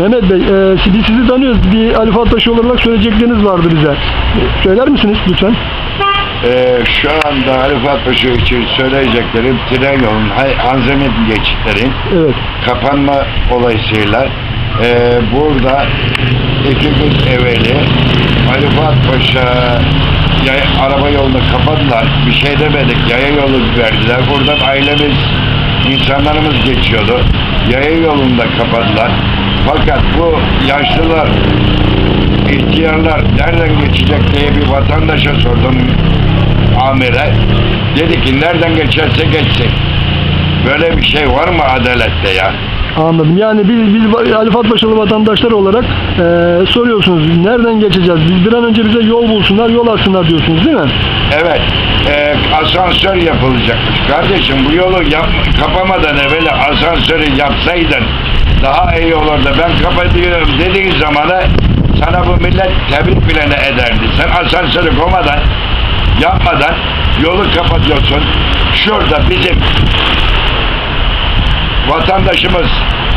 Mehmet Bey, e, biz sizi tanıyoruz. Bir Ali Fuat Paşa olarak söyleyecekleriniz vardı bize. E, Söyler misiniz lütfen? Ee, şu anda Ali Fuat Paşa için söyleyeceklerim tren yolunun, hay- Hanzemit geçitlerin Evet. kapanma olayısıyla ee, burada iki gün evveli Ali Fuat Paşa yay, araba yolunu kapadılar. Bir şey demedik. Yaya yolu verdiler. Buradan ailemiz, insanlarımız geçiyordu. Yaya yolunu da kapadılar. Fakat bu yaşlılar, ihtiyarlar nereden geçecek diye bir vatandaşa sordum amire. Dedi ki nereden geçerse geçsin. Böyle bir şey var mı adalette ya? Anladım. Yani biz, biz Ali Fuat Paşalı vatandaşlar olarak e, soruyorsunuz. Nereden geçeceğiz? Biz bir an önce bize yol bulsunlar, yol açsınlar diyorsunuz değil mi? Evet, e, asansör yapılacakmış. Kardeşim bu yolu yap, kapamadan evvel asansörü yapsaydın daha iyi olurdu. Ben kapatıyorum dediğin zamanı sana bu millet tebrik bile ederdi. Sen asansörü koymadan, yapmadan yolu kapatıyorsun. Şurada bizim vatandaşımız,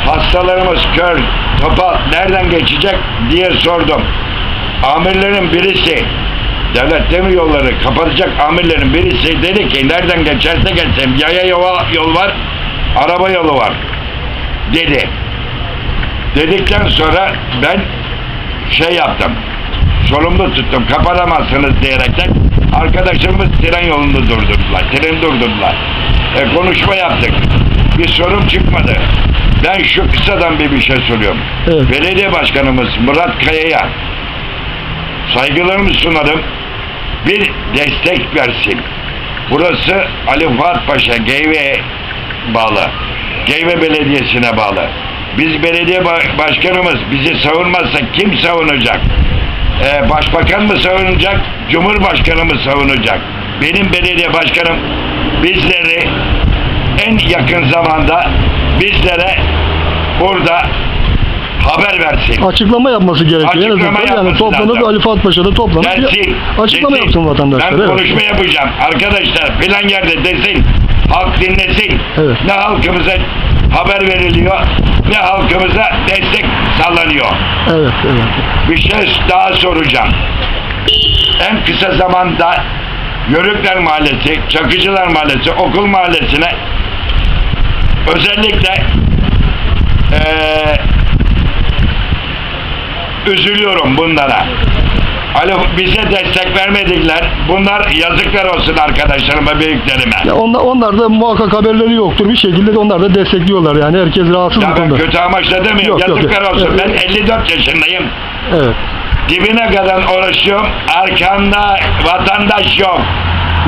hastalarımız kör, topal nereden geçecek diye sordum. Amirlerin birisi, devlet demir yolları kapatacak amirlerin birisi dedi ki nereden geçerse geçsin yaya yol, yol var, araba yolu var dedi. Dedikten sonra ben şey yaptım, sorumlu tuttum, kapatamazsınız diyerekten arkadaşlarımız tren yolunu durdurdular, tren durdurdular. E, konuşma yaptık. Bir sorun çıkmadı. Ben şu kısadan bir bir şey soruyorum. Evet. Belediye Başkanımız Murat Kaya'ya saygılarımı sunarım. Bir destek versin. Burası Ali Fuat Paşa Geyve bağlı. Geyve Belediyesi'ne bağlı. Biz belediye ba- başkanımız bizi savunmazsa kim savunacak? Ee, başbakan mı savunacak? Cumhurbaşkanı mı savunacak? Benim belediye başkanım bizleri en yakın zamanda bizlere burada haber versin. Açıklama yapması gerekiyor. En Açıklama azından yani toplanıp lazım. Ali Fuat Paşa'da toplanıp Dersin, açıklama desin. yapsın vatandaşlar. Ben evet. konuşma yapacağım. Arkadaşlar filan yerde desin. Halk dinlesin. Evet. Ne halkımıza haber veriliyor ne halkımıza destek sağlanıyor. Evet, evet. Bir şey daha soracağım. En kısa zamanda Yörükler Mahallesi, Çakıcılar Mahallesi, Okul Mahallesi'ne özellikle eee üzülüyorum bunlara. Alo bize destek vermediler. Bunlar yazıklar olsun arkadaşlarıma, büyüklerime. Onlar, onlar da muhakkak haberleri yoktur. Bir şekilde de onlar da destekliyorlar yani. Herkes rahatsız bu Ya ben konuda. kötü amaçla demiyorum. Yok, yok, yazıklar yok. olsun. Evet. Ben 54 yaşındayım. Evet. Dibine kadar uğraşıyorum. Arkamda vatandaş yok.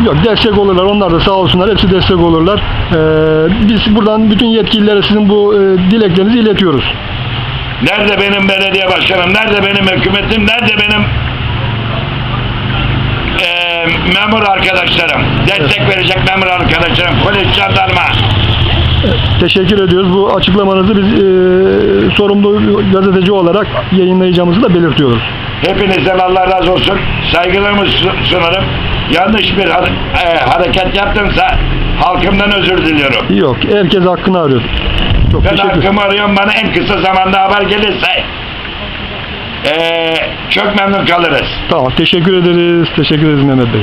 Yok destek olurlar. Onlar da sağ olsunlar. Hepsi destek olurlar. Ee, biz buradan bütün yetkililere sizin bu e, dileklerinizi iletiyoruz. Nerede benim belediye başkanım? Nerede benim hükümetim? Nerede benim eee, memur arkadaşlarım? Destek verecek memur arkadaşlarım. Polis, jandarma. Teşekkür ediyoruz. Bu açıklamanızı biz e, sorumlu gazeteci olarak yayınlayacağımızı da belirtiyoruz. Hepinizden Allah razı olsun. Saygılarımı su- sunarım. Yanlış bir eee, hareket yaptımsa halkımdan özür diliyorum. Yok. Herkes hakkını arıyor. Çok Ben teşekkür hakkımı arıyorum. Bana en kısa zamanda haber gelirse eee, çok memnun kalırız. Tamam. Teşekkür ederiz. Teşekkür ederiz Mehmet Bey.